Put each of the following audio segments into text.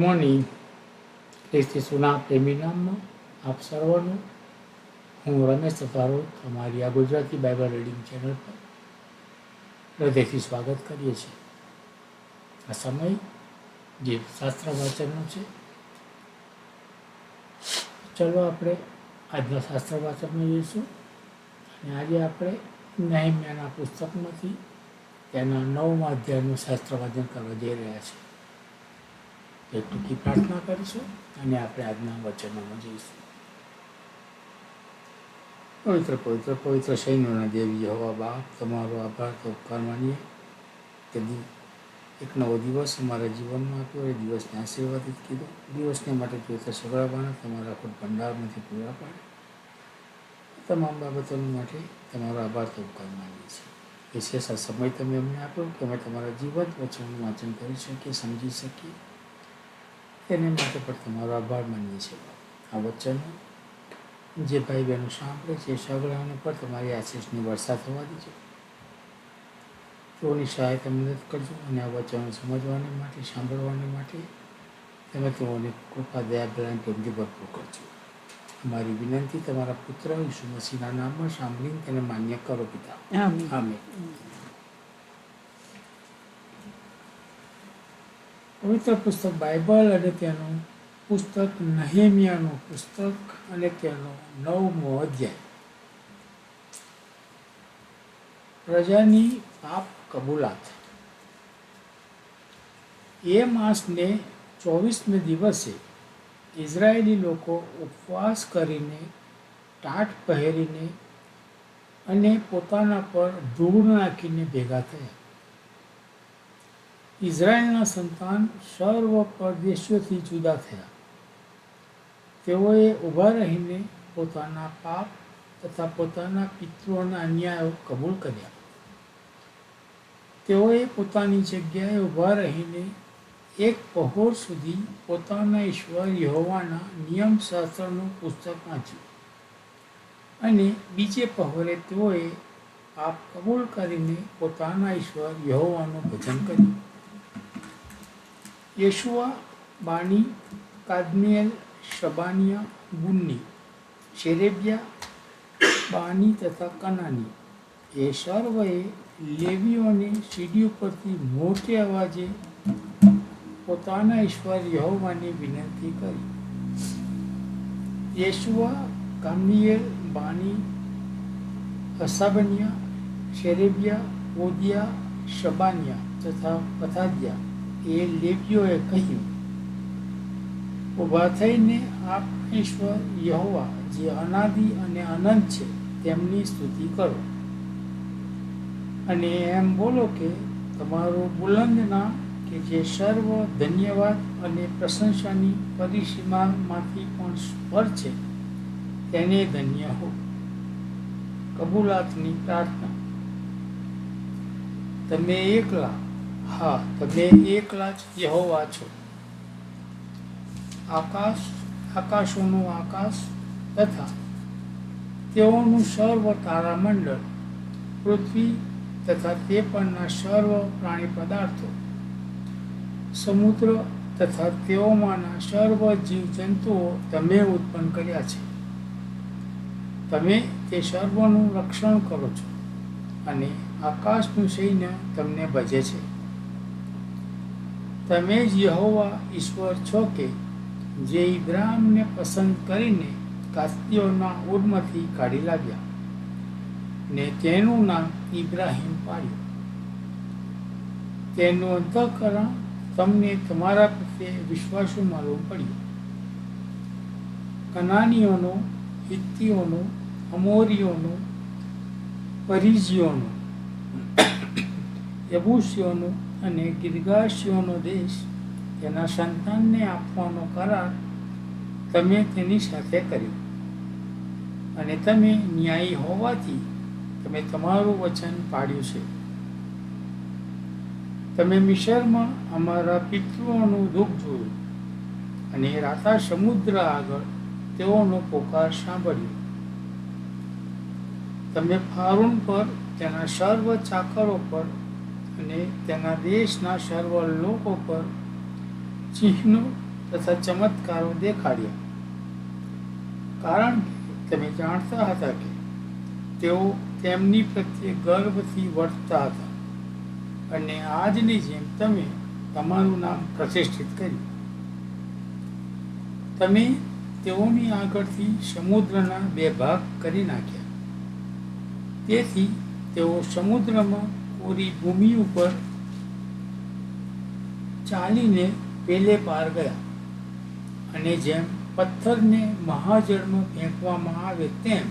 Morning ખ્રિસ્તી સુના પ્રેમી નામમાં આપ સર્વનું હું રમેશ તથારો તમારી આ ગુજરાતી બાઇબલ રીડિંગ ચેનલ પર હૃદયથી સ્વાગત કરીએ છીએ આ સમય જે શાસ્ત્ર વાંચનનો છે ચલો આપણે આજના શાસ્ત્ર વાંચનમાં જઈશું અને આજે આપણે નહેમ્યાના પુસ્તકમાંથી તેના નવમા અધ્યાયનું શાસ્ત્ર વાંચન કરવા જઈ રહ્યા છીએ એક ટૂંકી પ્રાર્થના કરીશું અને આપણે આજના વચનોમાં જઈશું. પવિત્ર પવિત્ર પવિત્ર સૈન્યોના દેવી હવા બાપ, તમારો આભાર તો ઉપકાર માનીએ કે એક નવો દિવસ અમારા જીવનમાં આપ્યો એ દિવસને આશીર્વાદિત કીધો. દિવસને માટે પવિત્ર સગળાવાના તમારા ખુદ ભંડારમાંથી પૂરા પાડે. તમામ બાબતો માટે તમારો આભાર તો ઉપકાર માનીએ છીએ વિશેષ આ સમય તમે અમને આપ્યો કે અમે તમારા જીવન વચનનું વાંચન કરી શકીએ, સમજી શકીએ. તેને માટે પણ તમારો આભાર માનીએ છીએ. આ વચન જે ભાઈ બહેનો સાંભળે છે એ સગળાઓને પણ તમારી આશીષની વરસાદ થવા દેજો તેઓની સહાયતા મદદ કરજો અને આ વચનો સમજવાને માટે સાંભળવાને માટે તમે તેઓને કૃપા દયા બધાને પ્રેમથી ભરપૂર કરજો. અમારી વિનંતી તમારા પુત્ર ઈસુ મસીના નામમાં સાંભળીને તેને માન્ય કરો પિતા. આમીન. પવિત્ર પુસ્તક બાઇબલ અને તેનું પુસ્તક નહેમિયાનું પુસ્તક અને તેનો નવમો અધ્યાય. પ્રજાની પાપ કબૂલાત. એ માસને ચોવીસમે દિવસે ઇઝરાયેલી લોકો ઉપવાસ કરીને ટાટ પહેરીને અને પોતાના પર ધૂળ નાખીને ભેગા થયા. ઇઝરાયેલના સંતાન સર્વ પરદેશીઓથી જુદા થયા. તેઓએ ઊભા રહીને પોતાના પાપ તથા પોતાના પિતૃઓના અન્યાયો કબૂલ કર્યા. તેઓએ પોતાની જગ્યાએ ઊભા રહીને એક પહોર સુધી પોતાના ઈશ્વર યહોવાના નિયમશાસ્ત્રનું પુસ્તક વાંચ્યું. અને બીજે પહોરે તેઓએ પાપ કબૂલ કરીને પોતાના ઈશ્વર યહોવાનું ભજન કર્યું. યેશુઆ બાની કાદમિયલ શબાનિયા, ગુન્ની, શેરેબિયા બાની તથા કનાની. એ સર્વએ લેવીઓને સીડી ઉપરથી મોટે અવાજે પોતાના ઈશ્વર યહોવાની વિનંતી કરી. યેશુઆ કામિયેલ બાની હસાબનિયા શેરેબિયા, ઓદિયા, શબાનિયા તથા પથાદિયા એ લેવીઓએ કહ્યું ઊભા થઈને આપ ઈશ્વર યહોવા, જે અનાદિ અને અનંત છે, તેમની સ્તુતિ કરો. અને એમ બોલો કે, તમારું બુલંદ નામ કે જે સર્વ ધન્યવાદ અને પ્રશંસાની પરિસીમામાંથી પણ પર છે, તેને ધન્ય હો. કબૂલાતની પ્રાર્થના. તમે એકલા હા તમે એકલા જ યહોવા છો. આકાશ, આકાશોનું આકાશ તથા તેઓનું સર્વ તારામંડળ, પૃથ્વી તથા તે પરના સર્વ પ્રાણી પદાર્થો, સમુદ્ર તથા તેઓમાંના સર્વ જીવજંતુઓ તમે ઉત્પન્ન કર્યા છે. તમે તે સર્વનું રક્ષણ કરો છો અને આકાશનું સૈન્ય તમને ભજે છે. તમે જ યહોવા ઈશ્વર છો કે, જે ઇબ્રાહમને પસંદ કરીને કાસ્તીઓના ઉર્મથી કાઢી લાવ્યા ને તેનું નામ ઇબ્રાહિમ પાડ્યું. તેનું અંતઃકરણ તમને તમારા પ્રત્યે વિશ્વાસુ માલૂમ પડ્યું. કનાનીઓનો, હિત્તીઓનો, અમોરીઓનો પરિજીઓનો યબુસીઓનો અને ગિરગાશીઓનો દેશ તેના સંતાનને આપવાનો કરાર તમે તેની સાથે કર્યો. અને તમે ન્યાયી હોવાથી તમે તમારું વચન પાડ્યું છે. તમે મિશરમાં અમારા પિતૃઓનું દુઃખ જોયું અને રાતા સમુદ્ર આગળ તેઓનો પોકાર સાંભળ્યો. તમે ફારૂન પર તેના સર્વ ચાકરો પર અને તેના દેશના સર્વ લોકો પર ચિહ્નો તથા ચમત્કારો દેખાડ્યા. કારણ કે તમે જાણતા હતા કે તેઓ તેમની પ્રત્યે ગર્વથી વર્તતા હતા અને આજની જેમ તમે તમારું નામ પ્રતિષ્ઠિત કર્યું. તમે તેઓની આગળથી સમુદ્રના બે ભાગ કરી નાખ્યા. તેથી તેઓ સમુદ્રમાં પૂરી ભૂમિ ઉપર ચાલીને પેલે પાર ગયા. અને જેમ પથ્થરને મહાજળમાં ફેંકવામાં આવે તેમ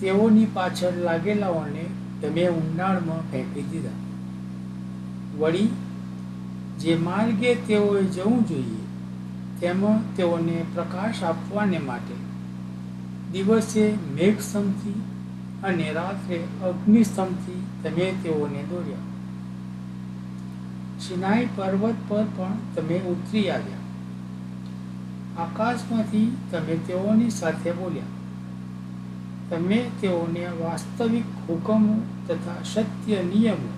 તેઓની પાછળ લાગેલાઓને તમે ઉંડાણમાં ફેંકી દીધા. વળી જે માર્ગે તેઓએ જવું જોઈએ, તેમાં તેઓને પ્રકાશ આપવાને માટે દિવસે મેઘસ્તંભથી અને રાત્રે અગ્નિસ્તંભથી તમે તેઓને દોર્યા સિનાઈ પર્વત પર પણ તમે ઉતરી આવ્યા. આકાશમાંથી તમે તેઓની સાથે બોલ્યા. તમે તેઓને વાસ્તવિક હુકમો તથા સત્ય નિયમો,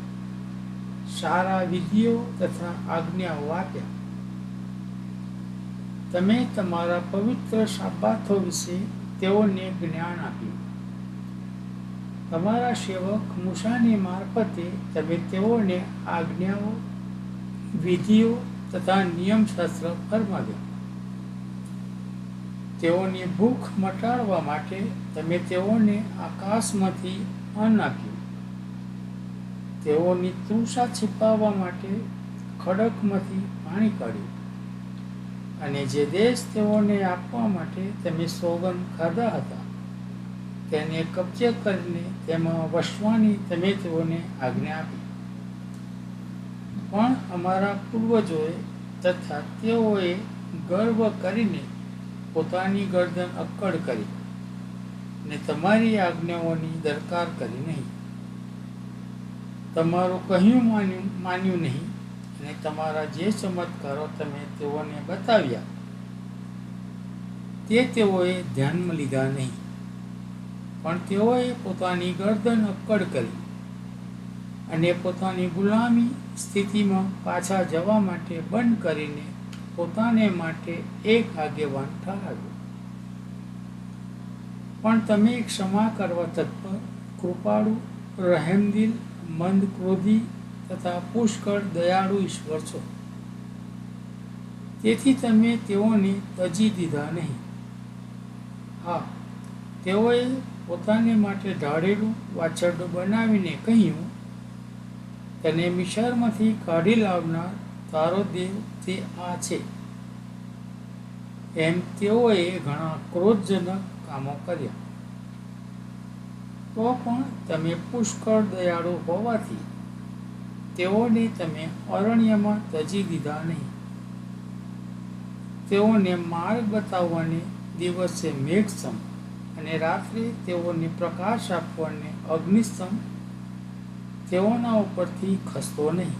સારા વિધિઓ તથા આજ્ઞાઓ આપ્યા. તમે તમારા પવિત્ર શાબાથો વિશે તેઓને જ્ઞાન આપ્યું. તમારા સેવક મૂસાની મારફતે તમે તેઓને આજ્ઞાઓ, વિધિઓ તથા નિયમશાસ્ત્ર ફરમાવ્યા તેઓની ભૂખ મટાડવા માટે તમે તેઓને આકાશમાંથી અન્ન આપ્યું. તેઓની તૃષા છિપાવવા માટે ખડકમાંથી પાણી કાઢ્યું. અને જે દેશ તેઓને આપવા માટે તમે સોગંદ ખાધા હતા તેને કબજે કરીને તેમાં વસવાની તમે તેઓને આજ્ઞા આપી. પણ અમારા પૂર્વજોએ તથા તેઓએ ગર્વ કરીને પોતાની ગરદન અક્કડ કરી ને તમારી આજ્ઞાઓની દરકાર કરી નહીં. તમારું કહ્યું માન્યું માન્યું નહીં અને તમારા જે ચમત્કારો તમે તેઓને બતાવ્યા, તે તેઓએ ધ્યાનમાં લીધા નહીં. પણ તેઓએ પોતાની ગરદન અક્કડ કરી અને પોતાની ગુલામી સ્થિતિમાં પાછા જવા માટે બંધ કરીને પોતાને માટે એક આગેવાન ઠરાવ્યો. પણ તમે ક્ષમા કરવા તત્પર કૃપાળુ રહેમદિલ મંદ ક્રોધી તથા પુષ્કળ દયાળુ ઈશ્વર છો. તેથી તમે તેઓને તજી દીધા નહીં. હા, તેઓએ પોતાને માટે ઢાળેલું વાછરડું બનાવીને કહ્યું, તને મિશારમાંથી કાઢી લાવનાર તારો દેવ તે આ છે. એમ તેઓએ ઘણા ક્રોધજનક કામો કર્યા. તો પણ તમે પુષ્કળ દયાળુ હોવાથી તેઓને તમે અરણ્યમાં તજી દીધા નહીં. તેઓને માર્ગ બતાવવાને દિવસે મેઘસમ અને રાત્રે તેઓને પ્રકાશ આપવાને અગ્નિસ્તંભ તેઓના ઉપરથી ખસતો નહીં.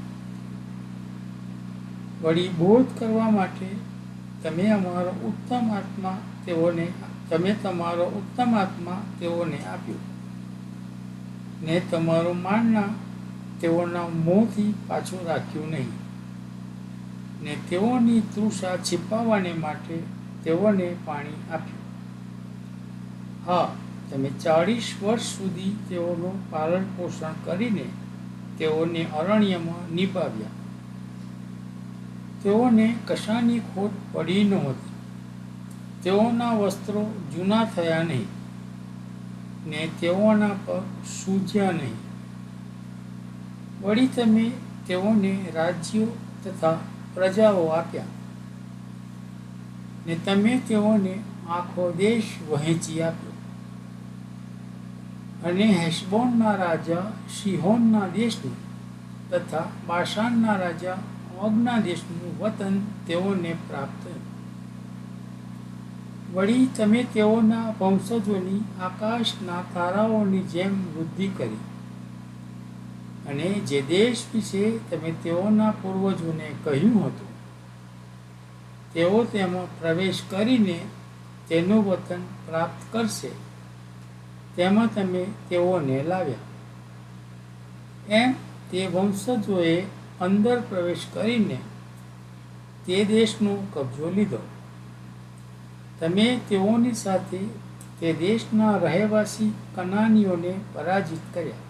વળી બોધ કરવા માટે તમે અમારો ઉત્તમ આત્મા તેઓને, તમે તમારો ઉત્તમ આત્મા તેઓને આપ્યો. ને તમારું માનના તેઓના મોંથી પાછું રાખ્યું નહીં. ને તેઓની તૃષા છીપાવવાને માટે તેઓને પાણી આપ્યું. હા, તમે ચાળીસ વર્ષ સુધી તેઓનું પાલન પોષણ કરીને તેઓને અરણ્યમાં નિભાવ્યા. તેઓને કશાની ખોટ પડી નહોતી. તેઓના વસ્ત્રો જૂના થયા નહીં ને તેઓના પર સૂજ્યા નહીં. વળી તમે તેઓને રાજ્યો તથા પ્રજાઓ આપ્યા ને તમે તેઓને આખો દેશ વહેંચી આપ્યો. અને હેશબોનના રાજા સિહોનના દેશનું તથા બાશાનના રાજા ઓગના દેશનું વતન તેઓને પ્રાપ્ત. વળી તમે તેઓના વંશજોની આકાશના તારાઓની જેમ વૃદ્ધિ કરી. અને જે દેશ વિશે તમે તેઓના પૂર્વજોને કહ્યું હતું, તેઓ તેમાં પ્રવેશ કરીને તેનું વતન પ્રાપ્ત કરશે. તેમાં તમે તેઓને લાવ્યા એમ તે વંશજોએ અંદર પ્રવેશ કરીને તે દેશનો કબજો લીધો. તમે તેઓની સાથે તે દેશના રહેવાસી કનાનીઓને પરાજિત કર્યા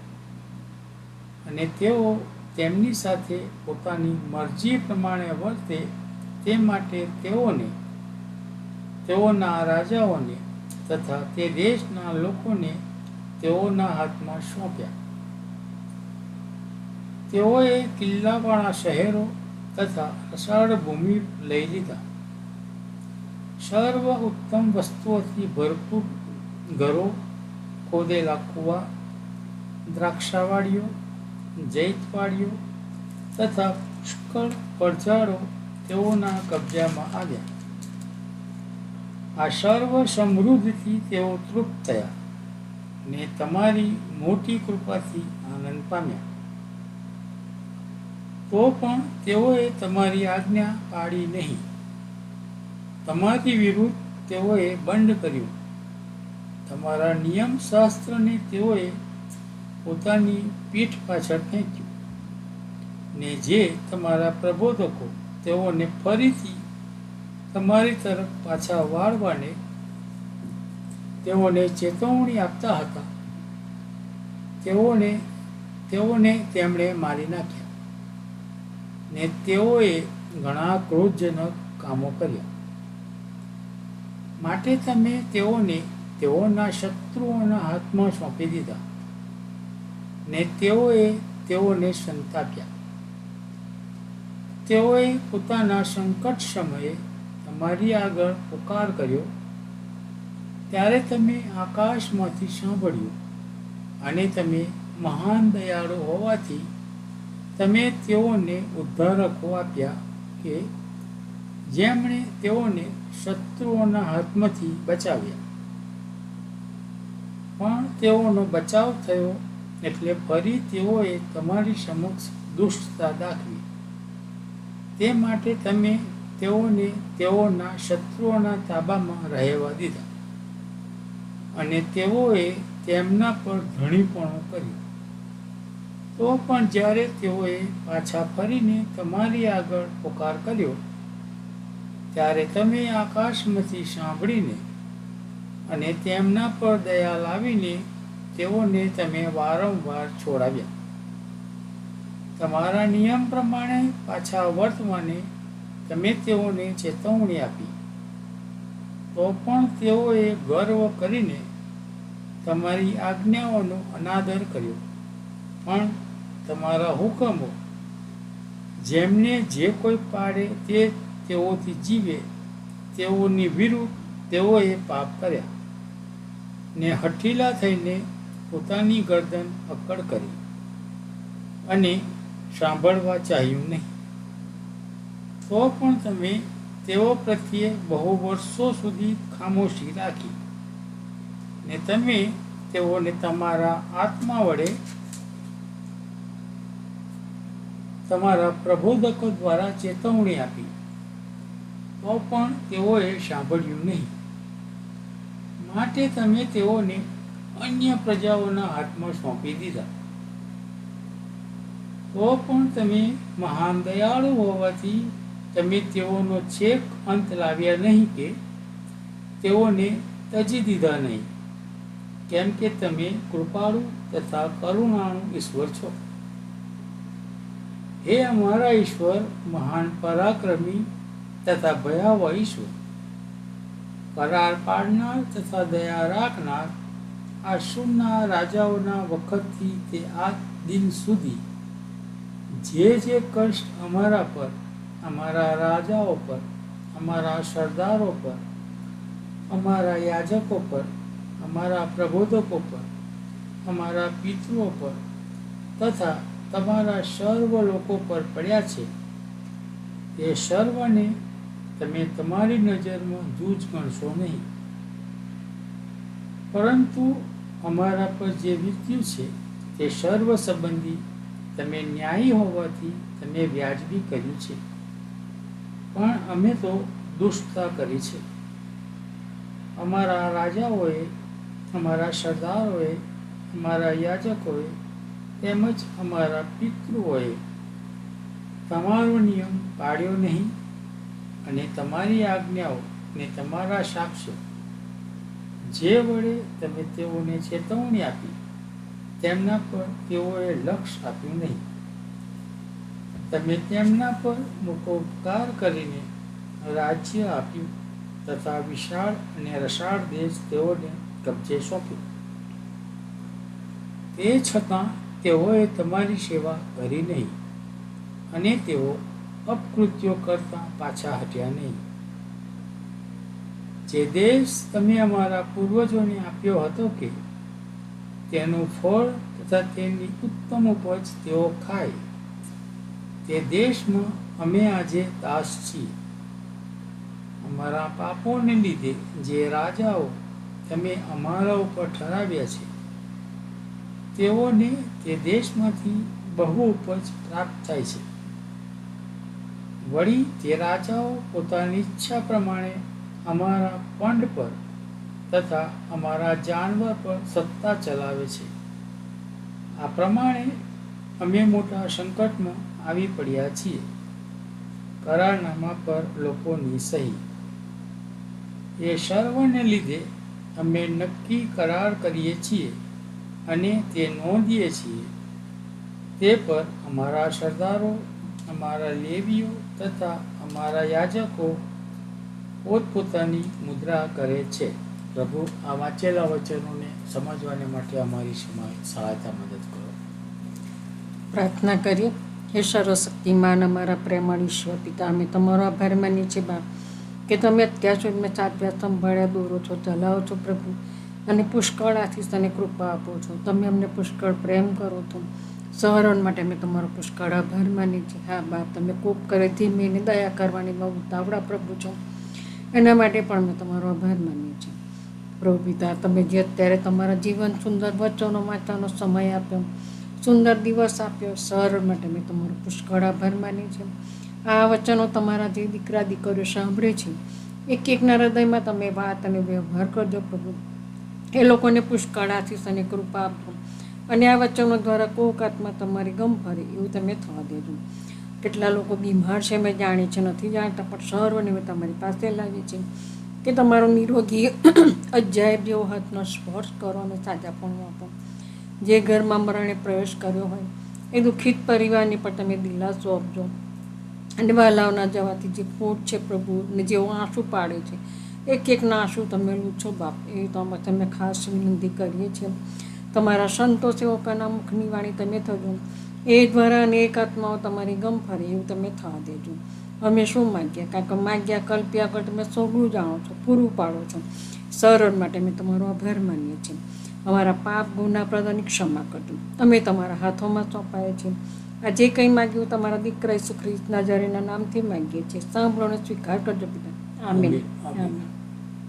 અને તેઓ તેમની સાથે પોતાની મરજી પ્રમાણે વર્તે તે માટે તેઓને, તેઓના રાજાઓને તથા તે દેશના લોકોને તેઓના હાથમાં સોંપ્યા. તેઓએ કિલ્લાવાળા શહેરો તથા અષાઢ ભૂમિ લઈ લીધા. સર્વ ઉત્તમ વસ્તુઓથી ભરપૂર ઘરો, ખોદેલા કૂવા, દ્રાક્ષાવાડીઓ, જૈતવાડીઓ તથા પુષ્કળ પડઝાડો તેઓના કબજામાં આવ્યા. આ સર્વ સમૃદ્ધિથી તેઓ તૃપ્ત થયા ને તમારી મોટી કૃપાથી આનંદ પામ્યા. તો પણ તેઓએ તમારી આજ્ઞા પાડી નહીં. તમારી વિરુદ્ધ તેઓએ બંધ કર્યું. તમારા નિયમ શાસ્ત્રને તેઓએ પોતાની પીઠ પાછળ ફેંક્યું. ને જે તમારા પ્રબોધકો તેઓને ફરીથી તમારી તરફ પાછા વાળવાને તેઓને ચેતવણી આપતા હતા. તેઓને તેઓને તેમણે મારી નાખ્યા ને તેઓએ ઘણા ક્રોધજનક કામો કર્યા. માટે તમે તેઓને તેઓના શત્રુઓના હાથમાં સોંપી દીધા ને તેઓએ તેઓને સંતાપ્યા. તેઓએ પોતાના સંકટ સમયે તમારી આગળ પુકાર કર્યો, ત્યારે તમે આકાશમાંથી સાંભળ્યું અને તમે મહાન દયાળુ હોવાથી તમે તેઓને ઉદ્ધારકો આપ્યા કે જેમણે તેઓને શત્રુઓના હાથમાંથી બચાવ્યા. પણ તેઓનો બચાવ થયો એટલે ફરી તેઓએ તમારી સમક્ષ દુષ્ટતા દાખવી. તે માટે તમે તેઓને તેઓના શત્રુઓના તાબામાં રહેવા દીધા. અને તેઓએ તેમના પર ધણીપણું કર્યું. તો પણ જ્યારે તેઓએ પાછા ફરીને તમારી આગળ પોકાર કર્યો, ત્યારે તમે આકાશમાંથી સાંભળીને અને તેમના પર દયા લાવીને તેઓને તમે વારંવાર છોડાવ્યા. તમારા નિયમ પ્રમાણે પાછા વર્તમાને તમે તેઓને ચેતવણી આપી. તો પણ તેઓએ ગર્વ કરીને તમારી આજ્ઞાઓનો અનાદર કર્યો. પણ તમારા હુકમો, જેમને જે કોઈ પાડે તે તેઓથી જીવે. તેઓની વિરુદ્ધ તેઓએ પાપ કર્યા ને હઠીલા થઈને પોતાની ગરદન અકડ કરી અને સાંભળવા ચાહ્યું નહીં. તો પણ તમે તેઓ પ્રત્યે બહુ વર્ષો સુધી ખામોશી રાખી. ને તમે તેઓને તમારા આત્મા વડે તમારા પ્રબોધકો દ્વારા ચેતવણી આપી. તો પણ તેઓએ સાંભળ્યું નહીં. માટે તમે તેઓને અન્ય પ્રજાઓના હાથમાં સોંપી દીધા. તો પણ તમે મહાન દયાળુ હોવાથી તમે તેઓનો છેક અંત લાવ્યા નહીં કે તેઓને તજી દીધા નહીં. કેમ કે તમે કૃપાળુ તથા કરુણાળુ ઈશ્વર છો. હે અમારા ઈશ્વર, મહાન પરાક્રમી તથા ભયાવહ ઈશ્વર કરાર પાડનાર તથા દયા રાખનાર આશુરના રાજાઓના વખતથી તે આ દિન સુધી જે જે કષ્ટ અમારા પર અમારા રાજાઓ પર, અમારા સરદારો પર, અમારા યાજકો પર, અમારા પ્રબોધકો પર, અમારા પિતૃઓ પર તથા તમારા સર્વ લોકો પર પડ્યા છે. તે સર્વને તમે તમારી નજરમાં જૂજ ગણશો નહીં. પરંતુ અમારા પર જે વીત્યું છે, તે સર્વ સંબંધી તમે ન્યાયી હોવાથી તમે વ્યાજબી કર્યું છે. પણ અમે તો દુષ્ટતા કરી છે. અમારા રાજાઓએ, અમારા સરદારોએ, અમારા યાજકોએ તેમજ અમારા પિતૃઓએ તમારો નિયમ પાળ્યો નહીં અને તમારી આજ્ઞાઓ ને તમારા સાક્ષ્યો જે વડે તમે તેઓને ચેતવણી આપી, તેમના પર તેઓએ લક્ષ્ય આપ્યું નહીં. તમે તેમના પર મોટો ઉપકાર કરીને રાજ્ય આપ્યું તથા વિશાળ અને રસાળ દેશ તેઓને કબજે સોંપ્યો. તે છતાં તેઓએ તમારી સેવા કરી નહીં અને તેઓ અપકૃત્યો કરતા પાછા હટ્યા નહીં. જે દેશ તમે અમારા પૂર્વજોને આપ્યો હતો કે તેનું ફળ તથા તેની ઉત્તમ ઉપજ તેઓ ખાય તે દેશમાં અમે આજે દાસ છીએ. અમારા પાપોને લીધે જે રાજાઓ તમે અમારા ઉપર ઠરાવ્યા છે, તેઓને તે દેશમાંથી બહુ ઉપજ પ્રાપ્ત થાય છે. વળી તે રાજાઓ પોતાની ઈચ્છા પ્રમાણે અમારા પંડ પર તથા અમારા જાનવર પર સત્તા ચલાવે છે. આ પ્રમાણે અમે મોટા સંકટમાં આવી પડ્યા છીએ. કરારનામા પર લોકોની સહી. એ સર્વને લીધે અમે નક્કી કરાર કરીએ છીએ અને તે નોંધીએ છીએ. તે પર અમારા સરદારો, અમારા લેવીઓ તથા અમારા યાજકો પોતપોતાની મુદ્રા કરે છે. પ્રભુ, આ વાંચેલા વચનોને સમજવાને માટે અમારી સહાયતા મદદ કરો. પ્રાર્થના કરીએ. હે સર્વશક્તિમાન અમારા પ્રેમળ ઈશ્વર પિતા, અમે તમારો આભાર માનીએ છીએ બાપ કે તમે અત્યાર સુધી મેં સાચવ્યા સંભાળ્યા, દોરો છો, ચલાવો છો પ્રભુ, અને પુષ્કળ આથી તને કૃપા આપો છો. તમે અમને પુષ્કળ પ્રેમ કરો છો સહરણ માટે અમે તમારો પુષ્કળ આભાર માનીએ છીએ. હા બાપ તમે કોપ કરે ધીમે ને દયા કરવાની બહુ ઉતાવળા પ્રભુ છો. એના માટે પણ અમે તમારો આભાર માનીએ છીએ. પ્રભુ પિતા, તમે જે અત્યારે તમારા જીવન સુંદર વચનો વાંચવાનો સમય આપ્યો સુંદર દિવસ આપ્યો. સર, માટે મેં તમારો પુષ્કળ આભાર માની છે. આ વચનો તમારા જે દીકરા, દીકરીઓ સાંભળે છે એક એકના હૃદયમાં તમે વાત અને વ્યવહાર કરજો પ્રભુ. એ લોકોને પુષ્કળ આશીષ અને કૃપા આપજો. અને આ વચનો દ્વારા કોક આત્મા તમારી ગમ ફરે એવું તમે થવા દેજો. કેટલા લોકો બીમાર છે મેં જાણે છે, નથી જાણતા, પણ સર્વને મેં તમારી પાસે લાવી છે. કે તમારો નિરોગી, અજાયબ જેવો હાથનો સ્પર્શ કરો અને સાજાપણું આપો. જે ઘરમાં મરણે પ્રવેશ કર્યો હોય, એ દુઃખિત પરિવારને પણ તમે દિલાસો આપજો. અને વાલાઓના જવાથી જે ખોટ છે પ્રભુ, ને જેઓ આંસુ પાડે છે, એક એકના આંસુ તમે લૂછો બાપ, એ તો અમે તમે ખાસ વિનંતી કરીએ છીએ. તમારા સંતો સેવકોના મુખની વાણી તમે થજો. એ દ્વારા અનેક આત્માઓ તમારી ગમ ફરે એવું તમે થવા દેજો. અમે શું માગ્યા કારણ કે માગ્યા, કલ્પ્યા કર તમે સૌનું જાણો છો, પૂરું પાડો છો. સરળ માટે અમે તમારો આભાર માનીએ છીએ. અમારા પાપ ગુના પ્રદાની ક્ષમા કરજો. અમે તમારા હાથોમાં સોંપાયા છે આ જે કંઈ માગ્યું તમારા દીકરા ઈસુ ખ્રિસ્તના જરીના નામથી માગીએ છીએ. સાંભળો અને સ્વીકાર કરજો પિતા. આમીન. આમીન.